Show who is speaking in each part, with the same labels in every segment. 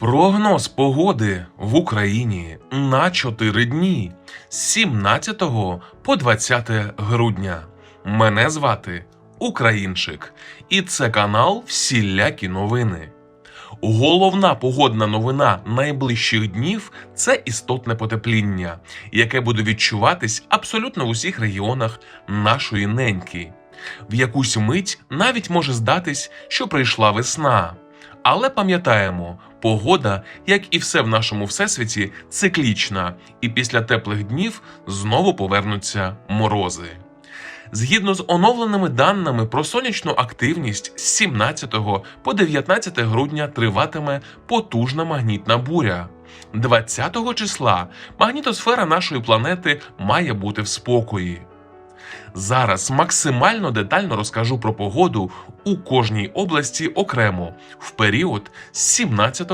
Speaker 1: Прогноз погоди в Україні на 4 дні з 17 по 20 грудня. Мене звати Українчик, і це канал Всілякі новини. Головна погодна новина найближчих днів це істотне потепління, яке буде відчуватись абсолютно в усіх регіонах нашої неньки. В якусь мить навіть може здатись, що прийшла весна. Але пам'ятаємо, погода, як і все в нашому всесвіті, циклічна, і після теплих днів знову повернуться морози. Згідно з оновленими даними про сонячну активність, з 17 по 19 грудня триватиме потужна магнітна буря. 20 числа магнітосфера нашої планети має бути в спокої. Зараз максимально детально розкажу про погоду у кожній області окремо в період з 17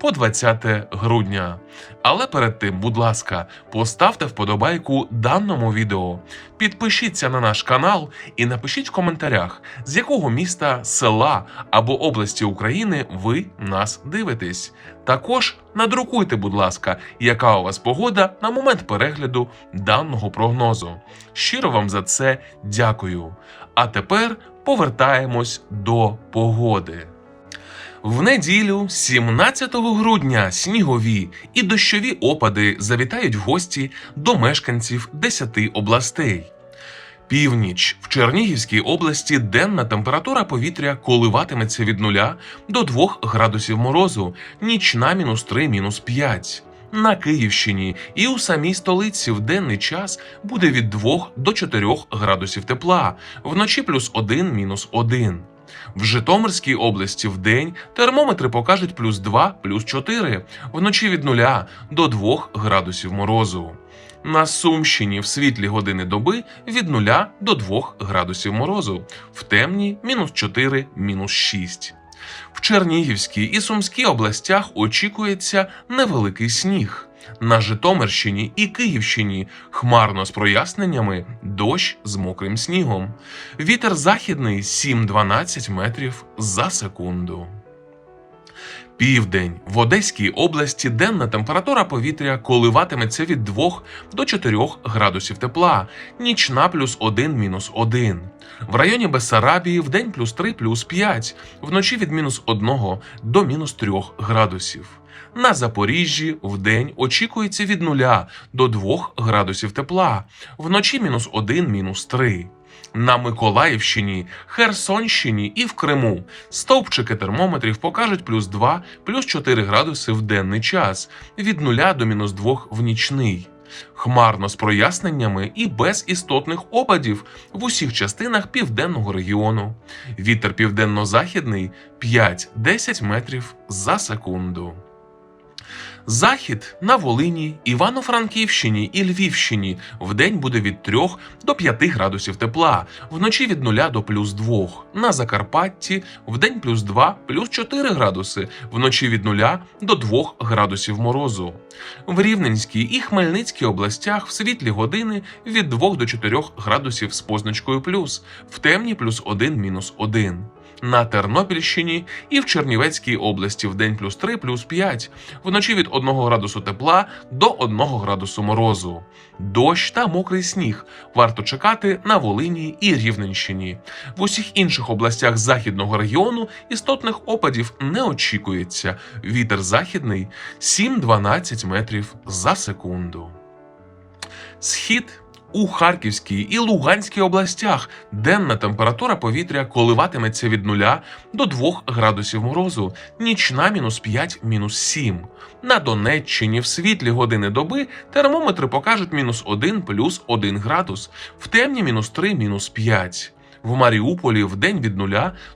Speaker 1: по 20 грудня. Але перед тим, будь ласка, поставте вподобайку даному відео, підпишіться на наш канал і напишіть в коментарях, з якого міста, села або області України ви нас дивитесь. Також надрукуйте, будь ласка, яка у вас погода на момент перегляду даного прогнозу. Щиро вам за це дякую. А тепер повертаємось до погоди. В неділю, 17 грудня, снігові і дощові опади завітають в гості до мешканців 10 областей. Північ в Чернігівській області денна температура повітря коливатиметься від 0 до 2 градусів морозу, нічна мінус 3, мінус 5. На Київщині і у самій столиці в денний час буде від 2 до 4 градусів тепла, вночі плюс 1, мінус 1. В Житомирській області в день термометри покажуть плюс 2, плюс 4, вночі від 0 до 2 градусів морозу. На Сумщині в світлі години доби від 0 до 2 градусів морозу, в темні мінус 4, мінус 6. В Чернігівській і Сумській областях очікується невеликий сніг. На Житомирщині і Київщині хмарно з проясненнями дощ з мокрим снігом. Вітер західний 7-12 метрів за секунду. Південь в Одеській області денна температура повітря коливатиметься від 2 до 4 градусів тепла, нічна плюс 1 мінус 1. В районі Бессарабії в день плюс 3 плюс 5, вночі від мінус 1 до мінус 3 градусів. На Запоріжжі в день очікується від 0 до 2 градусів тепла, вночі мінус 1 мінус 3. На Миколаївщині, Херсонщині і в Криму стовпчики термометрів покажуть плюс 2, плюс 4 градуси в денний час, від 0 до мінус 2 в нічний. Хмарно з проясненнями і без істотних опадів в усіх частинах південного регіону. Вітер південно-західний 5-10 метрів за секунду. Захід на Волині, Івано-Франківщині і Львівщині. Вдень буде від 3 до 5 градусів тепла, вночі від 0 до плюс 2. На Закарпатті вдень плюс 2, плюс 4 градуси, вночі від 0 до 2 градусів морозу. В Рівненській і Хмельницькій областях в світлі години від 2 до 4 градусів з позначкою плюс, в темні плюс 1 мінус 1 на Тернопільщині і в Чернівецькій області в день плюс 3, плюс 5, вночі від 1 градусу тепла до 1 градусу морозу. Дощ та мокрий сніг варто чекати на Волині і Рівненщині. В усіх інших областях західного регіону істотних опадів не очікується. Вітер західний 7-12 метрів за секунду. Схід у Харківській і Луганській областях денна температура повітря коливатиметься від 0 до 2 градусів морозу, нічна мінус 5, мінус 7. На Донеччині в світлі години доби термометри покажуть мінус 1 плюс 1 градус, в темні мінус 3, мінус 5. В Маріуполі в день від 0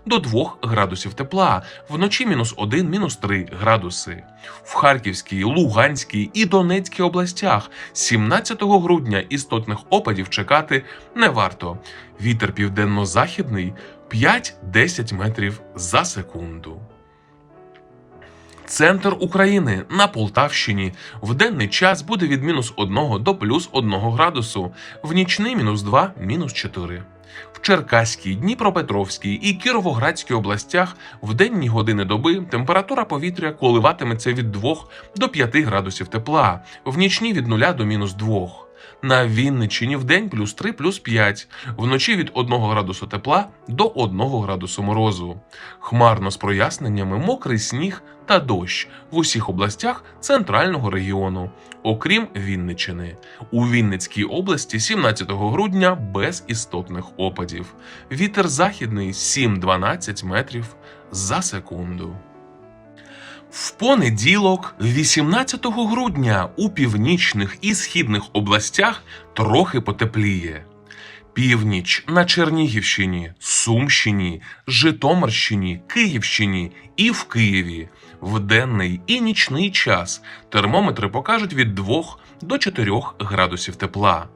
Speaker 1: до 2 градусів тепла, вночі мінус 1, мінус 3 градуси. В Харківській, Луганській і Донецькій областях 17 грудня істотних опадів чекати не варто. Вітер південно-західний 5-10 метрів за секунду. Центр України на Полтавщині в денний час буде від мінус 1 до плюс 1 градусу, в нічний мінус 2, мінус 4. В Черкаській, Дніпропетровській і Кіровоградській областях в денні години доби температура повітря коливатиметься від 2 до 5 градусів тепла, в нічні від 0 до мінус 2. На Вінниччині в день плюс 3, плюс 5, вночі від 1 градусу тепла до 1 градусу морозу. Хмарно з проясненнями мокрий сніг та дощ в усіх областях центрального регіону, окрім Вінниччини. У Вінницькій області 17 грудня без істотних опадів. Вітер західний 7-12 метрів за секунду. В понеділок, 18 грудня, у північних і східних областях трохи потепліє. Північ на Чернігівщині, Сумщині, Житомирщині, Київщині і в Києві. В денний і нічний час термометри покажуть від 2 до 4 градусів тепла.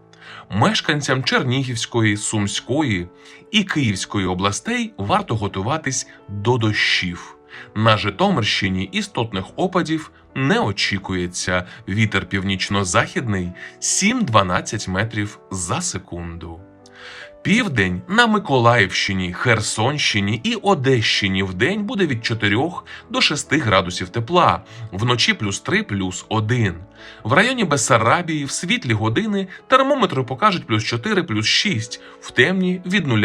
Speaker 1: Мешканцям Чернігівської, Сумської і Київської областей варто готуватись до дощів. На Житомирщині істотних опадів не очікується. Вітер північно-західний 7-12 метрів за секунду. Південь на Миколаївщині, Херсонщині і Одещині в день буде від 4 до 6 градусів тепла, вночі плюс 3, плюс 1. В районі Бессарабії в світлі години термометри покажуть плюс 4, плюс 6, в темні від 0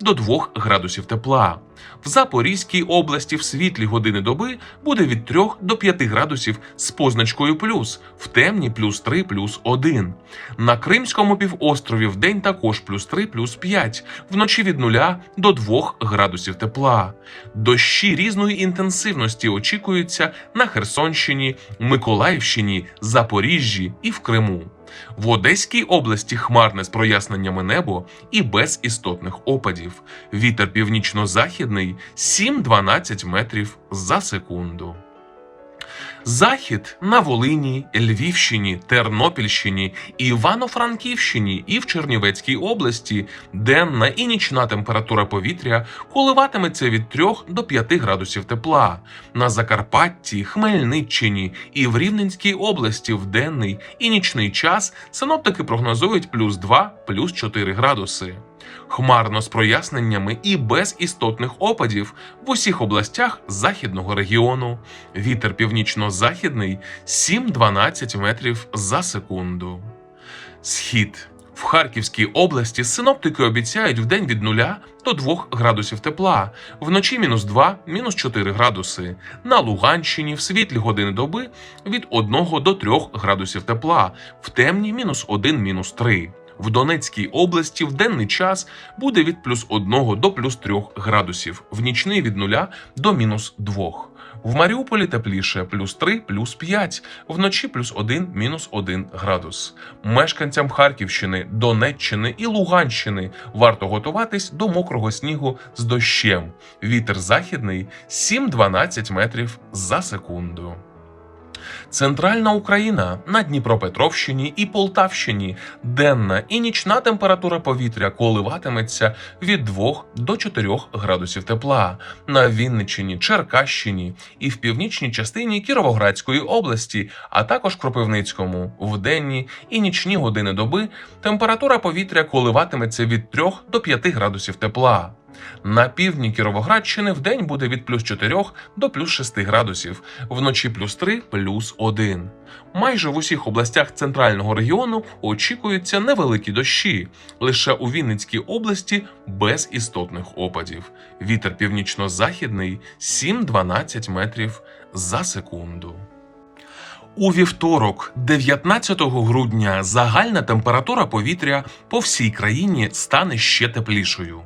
Speaker 1: до 2 градусів тепла. В Запорізькій області в світлі години доби буде від 3 до 5 градусів з позначкою плюс, в темні плюс 3, плюс 1. На Кримському півострові в день також плюс 3, плюс 5, вночі від 0 до 2 градусів тепла. Дощі різної інтенсивності очікуються на Херсонщині, Миколаївщині, Запоріжжі і в Криму. В Одеській області хмарне з проясненнями небо і без істотних опадів. Вітер північно-західний 7-12 метрів за секунду. Захід на Волині, Львівщині, Тернопільщині, Івано-Франківщині і в Чернівецькій області денна і нічна температура повітря коливатиметься від 3 до 5 градусів тепла. На Закарпатті, Хмельниччині і в Рівненській області в денний і нічний час синоптики прогнозують плюс 2, плюс 4 градуси. Хмарно з проясненнями і без істотних опадів в усіх областях західного регіону. Вітер північно-західний 7-12 метрів за секунду. Схід. В Харківській області синоптики обіцяють в день від 0 до 2 градусів тепла, вночі мінус 2, мінус 4 градуси. На Луганщині в світлі години доби від 1 до 3 градусів тепла, в темні мінус 1, мінус 3. В Донецькій області в денний час буде від плюс 1 до плюс 3 градусів, в нічний від 0 до мінус 2. В Маріуполі тепліше плюс 3, плюс 5, вночі плюс 1, мінус 1 градус. Мешканцям Харківщини, Донеччини і Луганщини варто готуватись до мокрого снігу з дощем. Вітер західний 7-12 метрів за секунду. Центральна Україна на Дніпропетровщині і Полтавщині денна і нічна температура повітря коливатиметься від 2 до 4 градусів тепла. На Вінниччині, Черкащині і в північній частині Кіровоградської області, а також Кропивницькому. В денні і нічні години доби температура повітря коливатиметься від 3 до 5 градусів тепла. На півдні Кіровоградщини в день буде від плюс 4 до плюс 6 градусів, вночі плюс 3, плюс 1. Майже в усіх областях центрального регіону очікуються невеликі дощі, лише у Вінницькій області без істотних опадів. Вітер північно-західний 7-12 метрів за секунду. У вівторок, 19 грудня, загальна температура повітря по всій країні стане ще теплішою.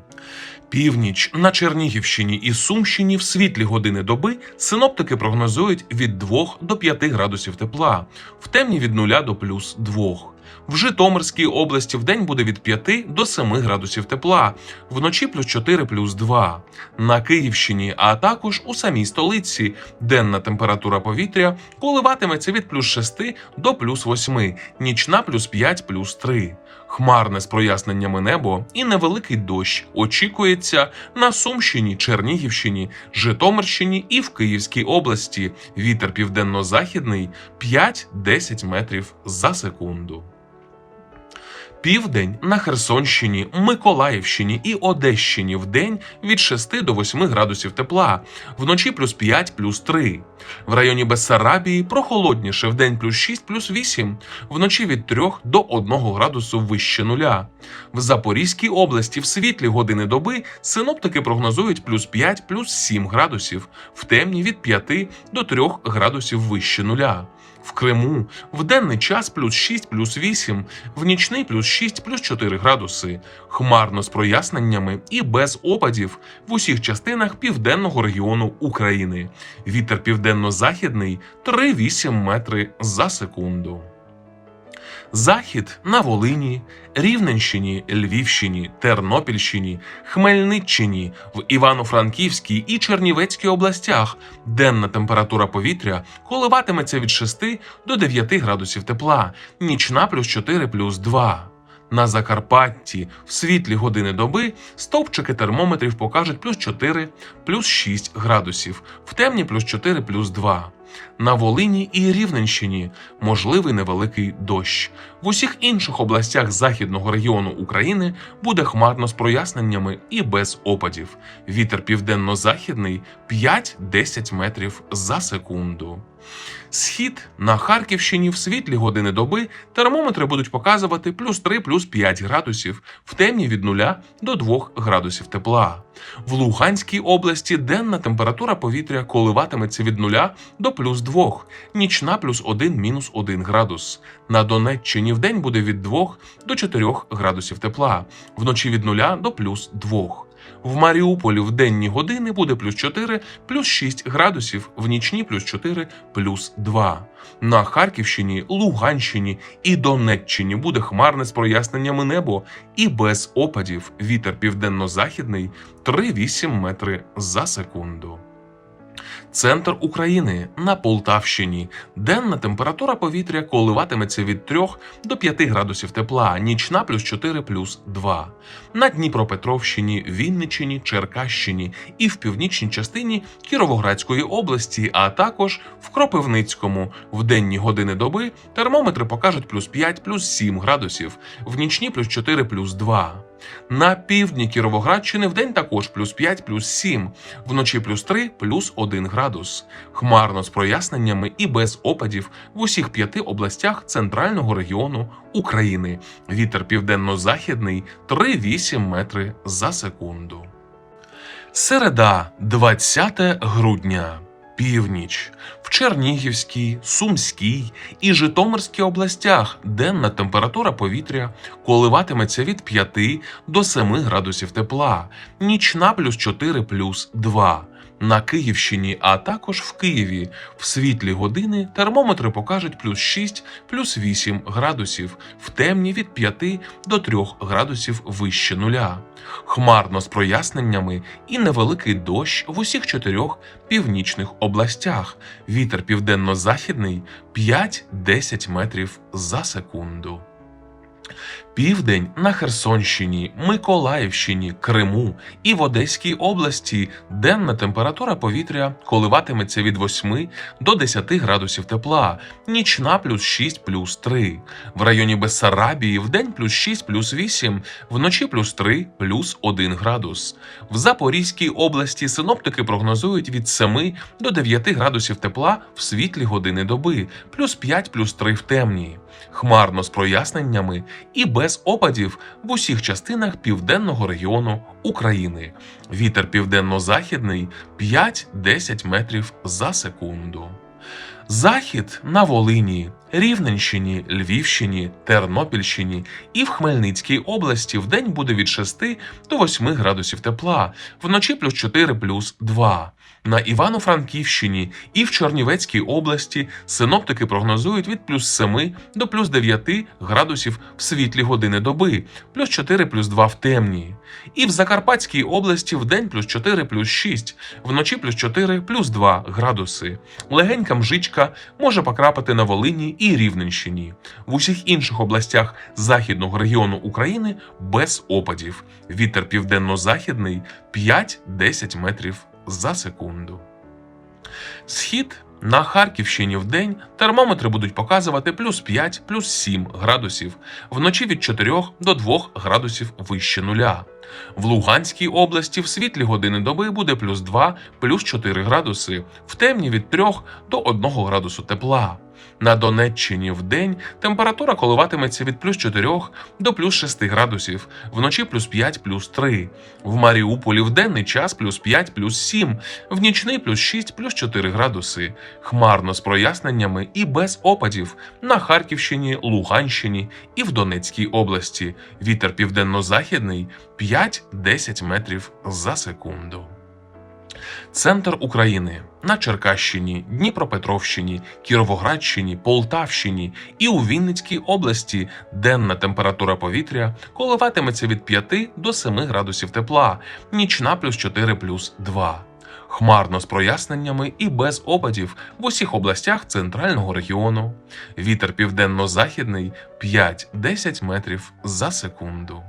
Speaker 1: Північ на Чернігівщині і Сумщині в світлі години доби синоптики прогнозують від 2 до 5 градусів тепла, в темні від 0 до плюс 2. В Житомирській області в день буде від 5 до 7 градусів тепла, вночі плюс 4 плюс 2. На Київщині, а також у самій столиці денна температура повітря коливатиметься від плюс 6 до плюс 8, нічна плюс 5 плюс 3. Хмарне з проясненнями небо і невеликий дощ очікується на Сумщині, Чернігівщині, Житомирщині і в Київській області. Вітер південно-західний 5-10 метрів за секунду. Південь на Херсонщині, Миколаївщині і Одещині в день від 6 до 8 градусів тепла, вночі плюс 5, плюс 3. В районі Бессарабії прохолодніше в день плюс 6, плюс 8, вночі від 3 до 1 градусу вище нуля. В Запорізькій області в світлі години доби синоптики прогнозують плюс 5, плюс 7 градусів, в темні від 5 до 3 градусів вище нуля. В Криму в денний час плюс 6, плюс 8, в нічний плюс 6, плюс 4 градуси, хмарно з проясненнями і без опадів в усіх частинах південного регіону України. Вітер південно-західний 3,8 метри за секунду. Захід на Волині, Рівненщині, Львівщині, Тернопільщині, Хмельниччині, в Івано-Франківській і Чернівецькій областях денна температура повітря коливатиметься від 6 до 9 градусів тепла, нічна плюс 4 плюс 2. На Закарпатті в світлі години доби стовпчики термометрів покажуть плюс 4, плюс 6 градусів, в темні плюс 4 плюс 2. На Волині і Рівненщині можливий невеликий дощ. В усіх інших областях західного регіону України буде хмарно з проясненнями і без опадів. Вітер південно-західний 5-10 метрів за секунду. Схід на Харківщині в світлі години доби термометри будуть показувати плюс 3, плюс 5 градусів, в темні від 0 до 2 градусів тепла. В Луганській області денна температура повітря коливатиметься від 0 до плюс 2, нічна плюс 1 мінус 1 градус. На Донеччині в день буде від 2 до 4 градусів тепла, вночі від 0 до плюс 2. В Маріуполі в денні години буде плюс 4, плюс 6 градусів, в нічні плюс 4, плюс 2. На Харківщині, Луганщині і Донеччині буде хмарне з проясненнями небо і без опадів. Вітер південно-західний 3,8 метри за секунду. Центр України на Полтавщині. Денна температура повітря коливатиметься від 3 до 5 градусів тепла, нічна плюс 4 плюс 2. На Дніпропетровщині, Вінниччині, Черкащині і в північній частині Кіровоградської області, а також в Кропивницькому. В денні години доби термометри покажуть плюс 5 плюс 7 градусів, в нічні плюс 4 плюс 2. На півдні Кіровоградщини вдень також плюс 5, плюс 7, вночі плюс 3, плюс 1 градус. Хмарно з проясненнями і без опадів в усіх п'яти областях центрального регіону України. Вітер південно-західний 3,8 метри за секунду. Середа, 20 грудня. Північ в Чернігівській, Сумській і Житомирській областях денна температура повітря коливатиметься від 5 до 7 градусів тепла, нічна плюс 4 плюс 2. На Київщині, а також в Києві в світлі години термометри покажуть плюс 6, плюс 8 градусів, в темні від 5 до 3 градусів вище нуля. Хмарно з проясненнями і невеликий дощ в усіх чотирьох північних областях. Вітер південно-західний 5-10 метрів за секунду. Південь на Херсонщині, Миколаївщині, Криму і в Одеській області денна температура повітря коливатиметься від 8 до 10 градусів тепла, нічна плюс 6 плюс 3. В районі Бессарабії в день плюс 6 плюс 8, вночі плюс 3 плюс 1 градус. В Запорізькій області синоптики прогнозують від 7 до 9 градусів тепла в світлі години доби, плюс 5 плюс 3 в темні. Хмарно з проясненнями і без опадів в усіх частинах південного регіону України. Вітер південно-західний 5-10 метрів за секунду. Захід на Волині, Рівненщині, Львівщині, Тернопільщині і в Хмельницькій області в день буде від 6 до 8 градусів тепла, вночі плюс 4 плюс 2. На Івано-Франківщині і в Чернівецькій області синоптики прогнозують від плюс 7 до плюс 9 градусів в світлі години доби, плюс 4 плюс 2 в темні. І в Закарпатській області в день плюс 4 плюс 6, вночі плюс 4 плюс 2 градуси. Легенька мжичка може покрапати на Волині і Рівненщині. В усіх інших областях західного регіону України без опадів. Вітер південно-західний 5-10 метрів за секунду. Схід на Харківщині в день Термометри будуть показувати плюс 5, плюс 7 градусів, вночі від 4 до 2 градусів вище нуля. В Луганській області в світлі години доби буде плюс 2, плюс 4 градуси, в темні від 3 до 1 градусу тепла. На Донеччині в день температура коливатиметься від плюс 4 до плюс 6 градусів, вночі плюс 5, плюс 3. В Маріуполі в денний час плюс 5, плюс 7, в нічний плюс 6, плюс 4 градуси. Хмарно з проясненнями і без опадів на Харківщині, Луганщині і в Донецькій області. Вітер південно-західний 5-10 метрів за секунду. Центр України на Черкащині, Дніпропетровщині, Кіровоградщині, Полтавщині і у Вінницькій області денна температура повітря коливатиметься від 5 до 7 градусів тепла, нічна плюс 4 плюс 2. Хмарно з проясненнями і без опадів в усіх областях центрального регіону. Вітер південно-західний 5-10 метрів за секунду.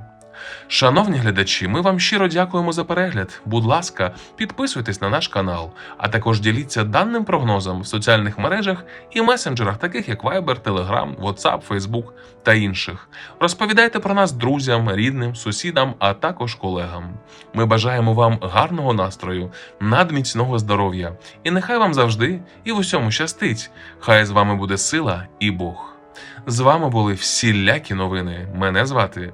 Speaker 1: Шановні глядачі, ми вам щиро дякуємо за перегляд. Будь ласка, підписуйтесь на наш канал, а також діліться даним прогнозом в соціальних мережах і месенджерах, таких як Viber, Telegram, WhatsApp, Facebook та інших. Розповідайте про нас друзям, рідним, сусідам, а також колегам. Ми бажаємо вам гарного настрою, надміцного здоров'я, і нехай вам завжди і в усьому щастить. Хай з вами буде сила і Бог. З вами були всілякі новини. Мене звати